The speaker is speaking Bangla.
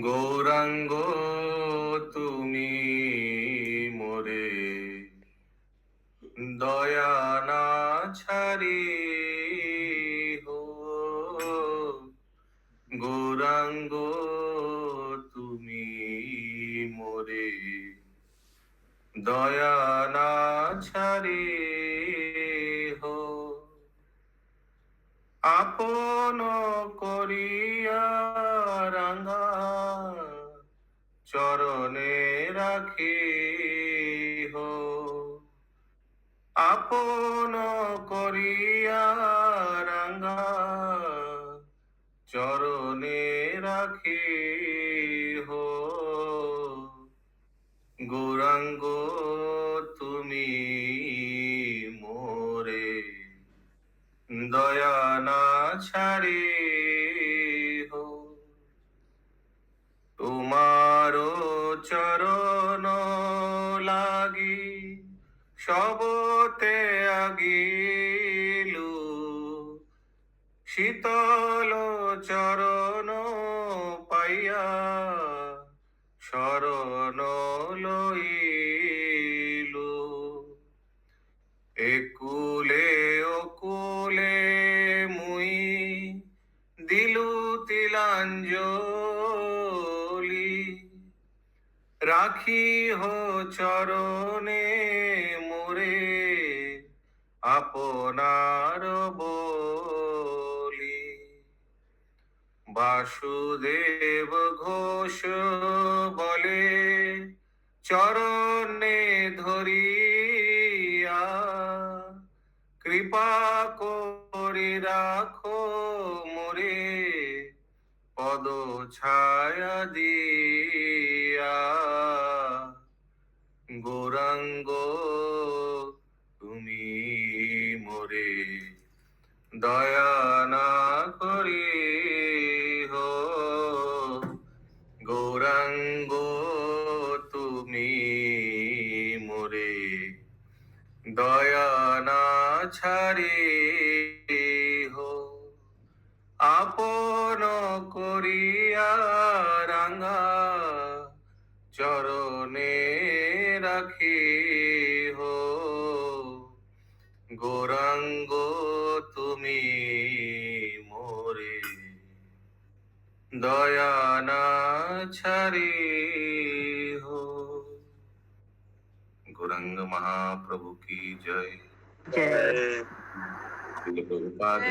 গৌরাঙ্গ, তুমি মোরে দয়া না ছাড়ি হো। গৌরাঙ্গ, তুমি মোরে দয়া না ছাড়ি হো। আপন করিয়া রাঙা চরণে রাখি হো। আপন করিয়া রাঙা চরণে রাখি হো। গৌরাঙ্গ, তুমি মোরে দয়া না ছাড়ি চরণ লাগি সবতে আগিলু। শীতল চরণ পাইয়া শরণ লইলু। একুলে ওকুলে মুই দিলু তিলাঞ্জলি। রাখি হো চরণে মোরে, আপনার বলি। বাসুদেব ঘোষ বলে, চরণে ধরিয়া কৃপা করে রাখো মোরে, পদ ছায়া দিয়া দয়া না করি হো। গৌরাঙ্গ, তুমি মোরে। দয়া না ছাড়ি হো। আপন করিয়া রাঙা চরণে রাখি হো। গৌরাঙ্গ তুমি মোরে। দয়া না ছাড়ি হো। গৌরাঙ্গ মহাপ্রভু কি জয়। জয়। প্রভুপাদ